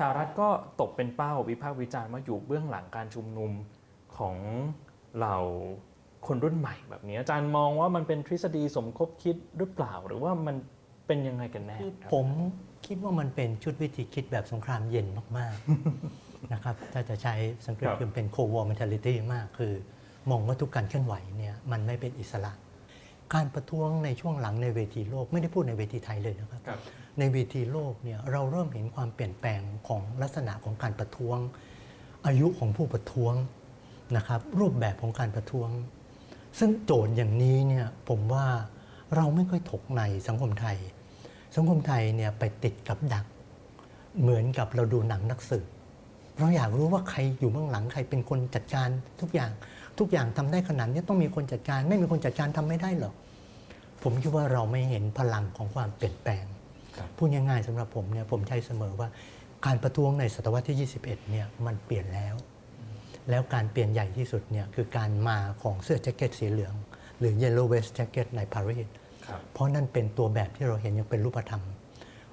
สหรัฐก็ตกเป็นเป้าวิพากษ์วิจารณ์ว่าอยู่เบื้องหลังการชุมนุมของเหล่าคนรุ่นใหม่แบบนี้อาจารย์มองว่ามันเป็นทฤษฎีสมคบคิดหรือเปล่า หรือว่ามันเป็นยังไงกันแน่คือครับผมคิดว่ามันเป็นชุดวิธีคิดแบบสงครามเย็นมากๆนะครับถ้าจะใช้สังเกตครับคือเป็นโควอร์ mentality มากคือ มองว่าทุกการเคลื่อนไหวเนี่ยมันไม่เป็นอิสระ การประท้วงในช่วงหลังในเวทีโลกไม่ได้พูดในเวทีไทยเลยนะครับครับในเวทีโลกเนี่ยเราเริ่มเห็นความเปลี่ยนแปลงของลักษณะของการประท้วง อายุของผู้ประท้วงนะครับรูปแบบของการประท้วง ซึ่งโจทย์อย่างนี้เนี่ยผมว่าเราไม่ค่อยถกในสังคมไทย สังคมไทยเนี่ยไปติดกับดัก เหมือนกับเราดูหนังนักสืบเราอยากรู้ว่าใครอยู่เบื้องหลังใครเป็นคนจัดการทุกอย่าง ทุกอย่างทำได้ขนาดนี้ต้องมีคนจัดการ ไม่มีคนจัดการทำไม่ได้หรอกผมคิดว่าเราไม่เห็นพลังของความเปลี่ยนแปลงครับพูดง่ายๆสำหรับผมเนี่ยผมใช้เสมอว่าการประท้วงในศตวรรษที่ 21 เนี่ยมันเปลี่ยนแล้ว แล้วการเปลี่ยนใหญ่ที่สุดเนี่ยคือการมาของเสื้อแจ็คเก็ตสีเหลือง หรือ Yellow Vest Jacket ในปารีสครับเพราะนั่นเป็นตัวแบบที่เราเห็นยังเป็นรูปธรรม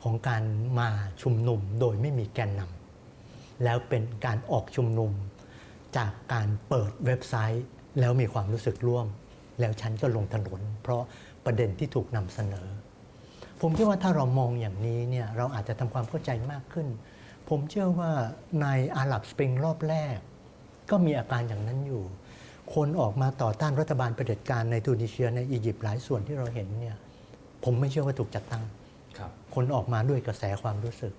ของการมาชุมนุมโดยไม่มีแกนนำแล้วเป็นการออกชุมนุม จากการเปิดเว็บไซต์ แล้วมีความรู้สึกร่วม แล้วฉันก็ลงถนน เพราะประเด็นที่ถูกนำเสนอ ผมคิดว่าถ้าเรามองอย่างนี้เนี่ยเราอาจจะทำความเข้าใจมากขึ้น ผมเชื่อว่าในอาหรับสปริงรอบแรก ก็มีอาการอย่างนั้นอยู่ คนออกมาต่อต้านรัฐบาลเผด็จการในทูนิเซียในอียิปต์หลายส่วนที่เราเห็นเนี่ยผมไม่เชื่อว่าถูกจัดตั้งครับคนออกมาด้วยกระแสความรู้สึก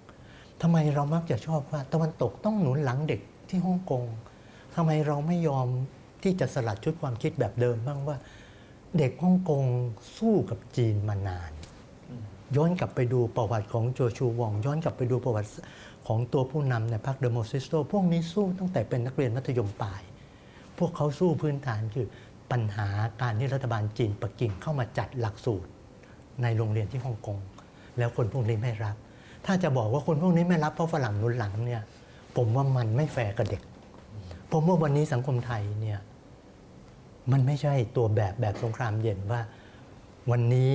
ทำไมเรามักจะชอบว่าตะวันตกต้องหนุนหลังเด็กที่ฮ่องกง ทำไมเราไม่ยอมที่จะสลัดชุดความคิดแบบเดิมบ้างว่า เด็กฮ่องกงสู้กับจีนมานาน ย้อนกลับไปดูประวัติของโจชูวอง ย้อนกลับไปดูประวัติของตัวผู้นำในพรรคเดโมซิสโตพวกนี้สู้ตั้งแต่เป็นนักเรียนมัธยมปลาย พวกเขาสู้พื้นฐานคือปัญหาการที่รัฐบาลจีนปักกิ่งเข้ามาจัดหลักสูตร ในโรงเรียนที่ฮ่องกงแล้วคนพวกนี้ไม่รับ ถ้าจะบอกว่าคนพวกนี้ไม่รับเพราะฝรั่งหนุนหลังเนี่ย ผมว่ามันไม่แฟร์กับเด็ก ผมว่าวันนี้สังคมไทยเนี่ยมันไม่ใช่ตัวแบบแบบสงครามเย็นว่า วันนี้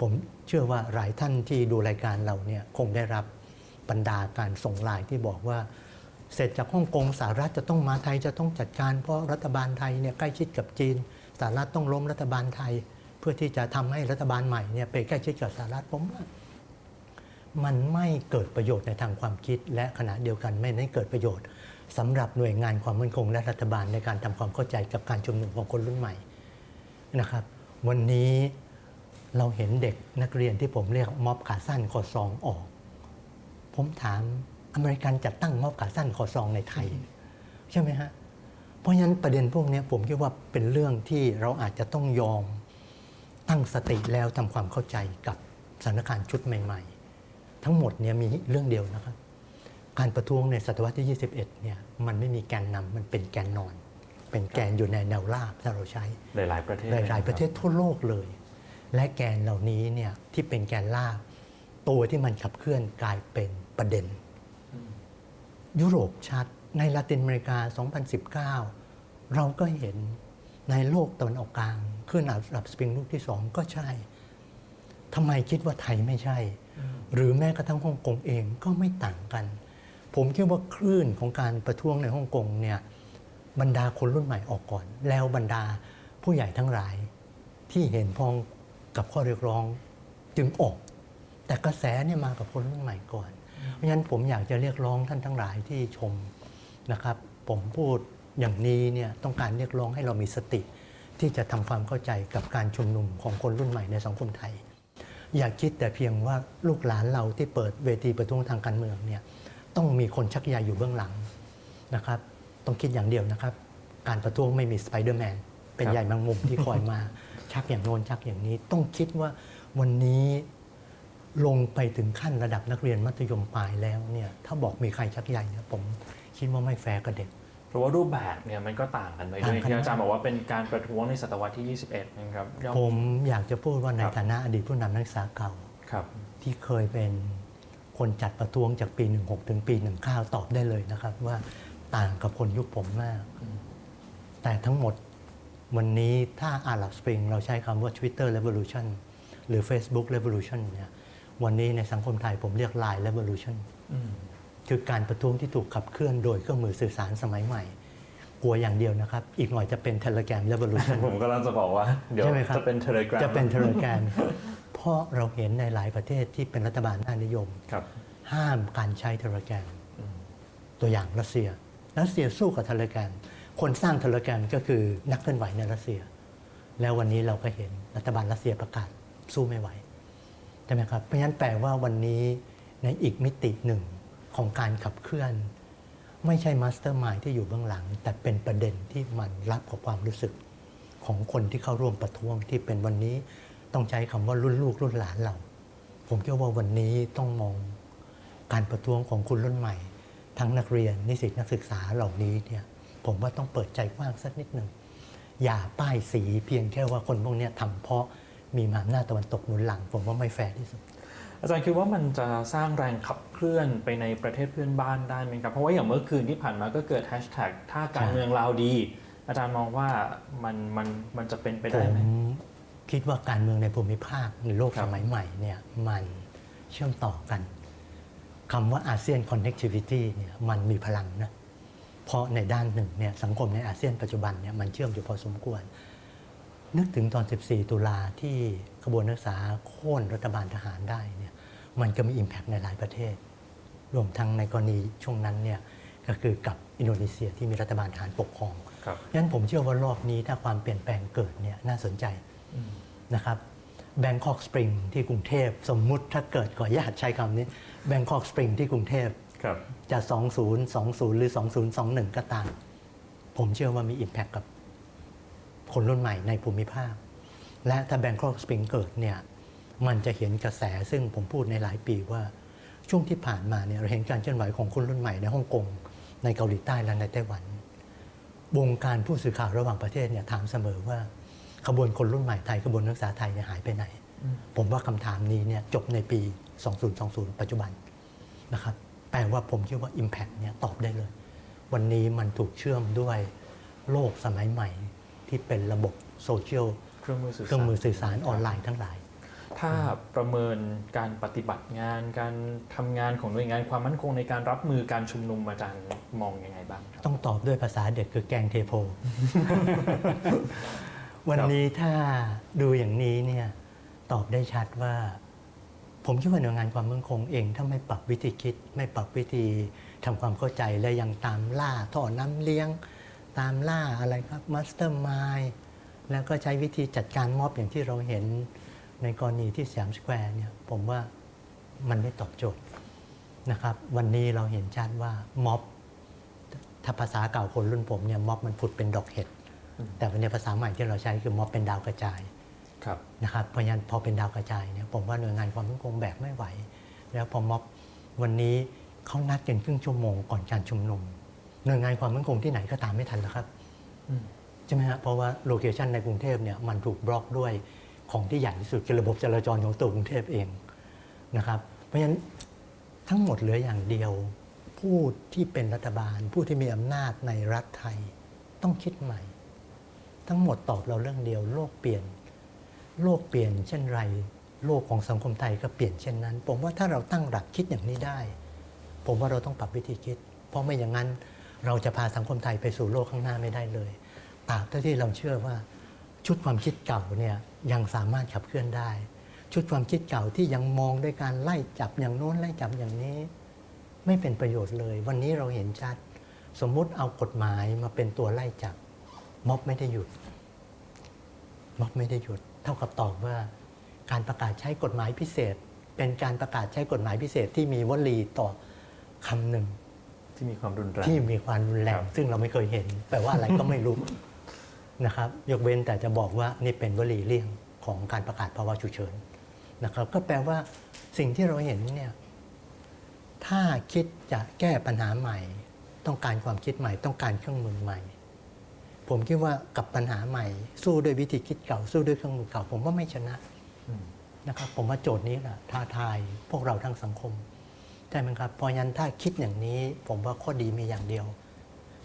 ผมเชื่อว่าหลายท่านที่ดูรายการเราเนี่ยคงได้รับบรรดาการส่งไลน์ที่บอกว่า เสร็จจากฮ่องกงสหรัฐจะต้องมาไทยจะต้องจัดการ เพราะรัฐบาลไทยเนี่ยใกล้ชิดกับจีนสหรัฐต้องล้มรัฐบาลไทย เพื่อที่จะทำให้รัฐบาลใหม่เนี่ยไปใกล้ชิดกับสหรัฐผมว่ามันไม่เกิดประโยชน์ในทางความคิด และขณะเดียวกันไม่ได้เกิดประโยชน์ สำหรับหน่วยงานความมั่นคงและรัฐบาลในการทำความเข้าใจกับการชุมนุมของคนรุ่นใหม่นะครับ วันนี้เราเห็นเด็กนักเรียนที่ผมเรียกม็อบขาสั้นคอซองออก ผมถามอเมริกันจัดตั้งม็อบขาสั้นคอซองในไทย ใช่ไหมฮะ เพราะฉะนั้นประเด็นพวกนี้ผมคิดว่าเป็นเรื่องที่เราอาจจะต้องยอมตั้งสติแล้วทำความเข้าใจกับสถานการณ์ชุดใหม่ ๆ ทั้งหมดเนี่ยมีเรื่องเดียวนะครับ การประท้วงในศตวรรษที่ 21 เนี่ยมันไม่มีแกนนำมันเป็นแกนนอน เป็นแกนอยู่ในแนวราบถ้าเราใช้หลายๆประเทศหลายๆประเทศทั่วโลกเลย และแกนเหล่านี้เนี่ยที่เป็นแกนล่างตัวที่มันขับเคลื่อนกลายเป็นประเด็น ยุโรปชัดในลาตินอเมริกา 2019 เราก็เห็นในโลกตะวันออกกลางขึ้นอาหรับสปริงลูกที่สองก็ใช่ทำไมคิดว่าไทยไม่ใช่ หรือแม้กระทั่งฮ่องกงเองก็ไม่ต่างกัน ผมคิดว่าคลื่นของการประท้วงในฮ่องกงเนี่ยบรรดาคนรุ่นใหม่ออกก่อน แล้วบรรดาผู้ใหญ่ทั้งหลายที่เห็นพ้องกับข้อเรียกร้องจึงออก แต่กระแสเนี่ยมากับคนรุ่นใหม่ก่อน เพราะฉะนั้นผมอยากจะเรียกร้องท่านทั้งหลายที่ชมนะครับ ผมพูดอย่างนี้เนี่ยต้องการเรียกร้องให้เรามีสติ ที่จะทำความเข้าใจกับการชุมนุมของคนรุ่นใหม่ในสังคมไทย อย่าคิดแต่เพียงว่าลูกหลานเราที่เปิดเวทีประท้วงทางการเมืองเนี่ย ต้องมีคนชักใยอยู่เบื้องหลังนะครับ ต้องคิดอย่างเดียวนะครับ การประท้วงไม่มีสไปเดอร์แมนเป็นครับใหญ่แมงมุมที่คอยมา ชักอย่างโน้นชักอย่างนี้ ต้องคิดว่าวันนี้ลงไปถึงขั้นระดับนักเรียนมัธยมปลายแล้วเนี่ยถ้าบอกมีใครชักใยเนี่ยผมคิดว่าไม่แฟร์กับเด็กเพราะว่ารูปแบบเนี่ยมันก็ต่างกันไปด้วยต่างกันที่อาจารย์บอกว่าเป็นการประท้วงในศตวรรษที่ 21 นะครับย่อมผมอยากจะพูดว่าในครับฐานะอดีตผู้นำนักศึกษาเก่าครับที่เคยเป็น คนจัดประท้วงจากปี 16 ถึงปี 19 ตอบได้เลยนะครับ ว่าต่างกับคนยุคผมมาก แต่ทั้งหมดวันนี้ถ้าอาหรับสปริงเราใช้คำว่า Twitter Revolution หรือ Facebook Revolution เนี่ยวันนี้ในสังคมไทยผมเรียก Line Revolution อืมคือการประท้วงที่ถูกขับเคลื่อนโดยเครื่องมือสื่อสารสมัยใหม่ กลัวอย่างเดียวนะครับ อีกหน่อยจะเป็นเทเลแกรม r e ว o l u t i o n ผมกำลังจะบอกว่า เดี๋ยวใช่ไหมครับจะเป็นเทเลกราฟจะเป็นเทเลแกรม เพราะเราเห็นในหลายประเทศที่เป็นรัฐบาลอานิยมครับห้ามการใช้เทเลแกรมตัวอย่างรัสเซีย รัสเซียสู้กับเทเลแกรมคนสร้างเทเลแกรมก็คือนักเคลื่อนไหวในรัสเซีย แล้ววันนี้เราก็เห็นรัฐบาลรัสเซียประกาศสู้ไม่ไหวใช่ไหมครับเพราะฉะนั้นแปลว่าวันนี้ในอีกมิติหนึ่งของการขับเคลื่อน ไม่ใช่มาสเตอร์มายที่อยู่เบื้องหลัง แต่เป็นประเด็นที่มันรับกับความรู้สึกของคนที่เข้าร่วมประท้วงที่เป็นวันนี้ ต้องใช้คำว่ารุ่นลูกรุ่นหลานเรา ผมเชื่อว่าวันนี้ต้องมองการประท้วงของคุณรุ่นใหม่ ทั้งนักเรียนนิสิตนักศึกษาเหล่านี้เนี่ยผมว่าต้องเปิดใจกว้างสักนิดหนึ่งอย่าป้ายสีเพียงแค่ว่าคนพวกเนี้ยทำเพราะมีมหาอำนาจตะวันตกหนุนหลัง ผมว่าไม่แฟร์ที่สุด อาจารย์คิดว่ามันจะสร้างแรงขับเคลื่อนไปในประเทศเพื่อนบ้านได้ไหมครับ เพราะว่าอย่างเมื่อคืนที่ผ่านมาก็เกิดแฮชแท็กถ้าการใช่เมืองลาวดี อาจารย์มองว่ามันมันมันจะเป็นไปผได้มไหม คิดว่าการเมืองในภูมิภาคในโลกครัสบมัยใหม่เนี่ยมันเชื่อมต่อกันคำว่าอาเซียน connectivity เนี่ยมันมีพลังนะเพราะในด้านหนึ่งเนี่ยสังคมในอาเซียนปัจจุบันเนี่ยมันเชื่อมอยู่พอสมควร นึกถึงตอน 14 ตุลาที่ขบวนนักศึกษาโค่นรัฐบาลทหารได้เนี่ยมันก็มี Impact ในหลายประเทศ รวมทั้งในกรณีช่วงนั้นเนี่ยก็คือกับอินโดนีเซียที่มีรัฐบาลทหารปกครองครับงั้นผมเชื่อว่ารอบนี้ถ้าความเปลี่ยนแปลงเกิดเนี่ยน่าสนใจ นะครับแบงคอกสปริงที่กรุงเทพสมมุติถ้าเกิดขออนุญาตใช้คำนี้แบงคอกสปริงที่กรุงเทพครับจะ 2020 หรือ 2021 ก็ตาม ผมเชื่อว่ามี Impact กับคนรุ่นใหม่ในภูมิภาค และถ้าแบงคอกสปริงเกิดเนี่ยมันจะเห็นกระแสซึ่งผมพูดในหลายปีว่าช่วงที่ผ่านมาเนี่ยเราเห็นการเคลื่อนไหวของคนรุ่นใหม่ในฮ่องกงในเกาหลีใต้และในไต้หวัน วงการผู้สื่อข่าวระหว่างประเทศเนี่ยถามเสมอว่า ขบวนคนรุ่นใหม่ไทยขบวนนักศึกษาไทยเนี่ยหายไปไหน ผมว่าคำถามนี้เนี่ยจบในปี 2020 ปัจจุบันนะครับแปลว่าผมคิดว่า Impact เนี่ยตอบได้เลย วันนี้มันถูกเชื่อมด้วยโลกสมัยใหม่ที่เป็นระบบโซเชียลเครื่องมือสื่อเคสารรื่องมือสื่อสารออนไลน์ทั้งหลาย ถ้าประเมินการปฏิบัติงาน การทำงานของหน่วยงานความมั่นคงในการรับมือการชุมนุมอาจารย์มองยังไงบ้างครับต้องตอบด้วยภาษาเด็กคือแกงเทโพ วันนี้ถ้าดูอย่างนี้เนี่ยตอบได้ชัดว่า ผมคิดว่าหน่วยงานความมั่นคงเอง ถ้าไม่ปรับวิธีคิด ไม่ปรับวิธีทำความเข้าใจและยังตามล่าท่อน้ำเลี้ยง ตามล่าอะไรครับมาสเตอร์มายแล้วก็ใช้วิธีจัดการม็อบอย่างที่เราเห็นในกรณีที่สยามสแควร์เนี่ยผมว่ามันไม่ตอบโจทย์นะครับ วันนี้เราเห็นชัดว่าม็อบถ้าภาษาเก่าคนรุ่นผมเนี่ยม็อบมันผุดเป็นดอกเห็ด แต่วันนี้ภาษาใหม่ที่เราใช้คือม็อบเป็นดาวกระจายครับนะครับเพราะฉะนั้นพอเป็นดาวกระจายเนี่ยผมว่าหน่วยงานความมั่นคงแบกไม่ไหว แล้วพอม็อบวันนี้เขานัดกันครึ่งชั่วโมงก่อนการชุมนุมหน่วยงานความมั่นคงที่ไหนก็ตามไม่ทันแล้วครับอืมใช่ไหมฮะเพราะว่าโลเคชันในกรุงเทพเนี่ยมันถูกบล็อกด้วยของที่ใหญ่ที่สุดคือระบบจราจรของตัวกรุงเทพเองนะครับ เพราะฉะนั้นทั้งหมดเหลืออย่างเดียว ผู้ที่เป็นรัฐบาล ผู้ที่มีอำนาจในรัฐไทยต้องคิดใหม่ ทั้งหมดตอบเราเรื่องเดียว โลกเปลี่ยน โลกเปลี่ยนเช่นไร โลกของสังคมไทยก็เปลี่ยนเช่นนั้น ผมว่าถ้าเราตั้งหลักคิดอย่างนี้ได้ ผมว่าเราต้องปรับวิธีคิด เพราะไม่อย่างนั้นเราจะพาสังคมไทยไปสู่โลกข้างหน้าไม่ได้เลยตราบเท่าที่เราเชื่อว่าชุดความคิดเก่าเนี่ยยังสามารถขับเคลื่อนได้ ชุดความคิดเก่าที่ยังมองด้วยการไล่จับอย่างโน้นไล่จับอย่างนี้ ไม่เป็นประโยชน์เลย วันนี้เราเห็นชัด สมมุติเอากฎหมายมาเป็นตัวไล่จับ ม็อบไม่ได้หยุด ม็อบไม่ได้หยุด เท่ากับตอบว่า การประกาศใช้กฎหมายพิเศษ เป็นการประกาศใช้กฎหมายพิเศษที่มีวลีต่อคำหนึ่งที่มีความรุนแรงที่มีความรุนแรงครับซึ่งเราไม่เคยเห็น แปลว่าอะไรก็ไม่รู้นะครับ ยกเว้นแต่จะบอกว่านี่เป็นวลีเลี่ยงของการประกาศภาวะฉุกเฉินนะครับ ก็แปลว่าสิ่งที่เราเห็นเนี่ยถ้าคิดจะแก้ปัญหาใหม่ ต้องการความคิดใหม่ ต้องการเครื่องมือใหม่ ผมคิดว่ากับปัญหาใหม่ สู้ด้วยวิธีคิดเก่าสู้ด้วยเครื่องมือเก่า ผมว่าไม่ชนะอืมนะครับผมว่าโจทย์นี้แหละท้าทายพวกเราทั้งสังคมใช่ไหมครับเพราะฉะนั้นถ้าคิดอย่างนี้ ผมว่าข้อดีมีอย่างเดียว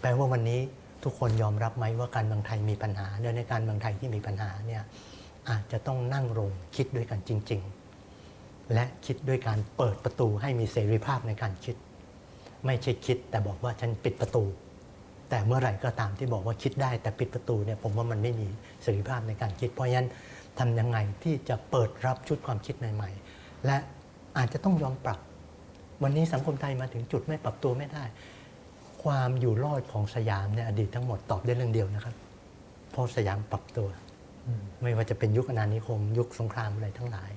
แปลว่าวันนี้ทุกคนยอมรับไหมว่าการเมืองไทยมีปัญหาและในการเมืองไทยที่มีปัญหาเนี่ยอาจจะต้องนั่งลงคิดด้วยกันจริง ๆ และคิดด้วยการเปิดประตูให้มีเสรีภาพในการคิด ไม่ใช่คิดแต่บอกว่าฉันปิดประตู แต่เมื่อไหร่ก็ตามที่บอกว่าคิดได้แต่ปิดประตูเนี่ยผมว่ามันไม่มีเสรีภาพในการคิด เพราะฉะนั้นทำยังไงที่จะเปิดรับชุดความคิดใหม่ๆ และอาจจะต้องยอมปรับ วันนี้สังคมไทยมาถึงจุดไม่ปรับตัวไม่ได้ ความอยู่รอดของสยามในอดีตทั้งหมดตอบได้เรื่องเดียวนะครับเพราะสยามปรับตัว ไม่ว่าจะเป็นยุคอาณานิคม ยุคสงครามอะไรทั้งหลาย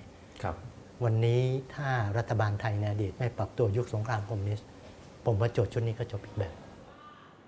ครับ วันนี้ถ้ารัฐบาลไทยในอดีตไม่ปรับตัวยุคสงครามคอมมิวนิสต์ผมว่าโจทย์ชุดนี้ก็จบอีกแบบ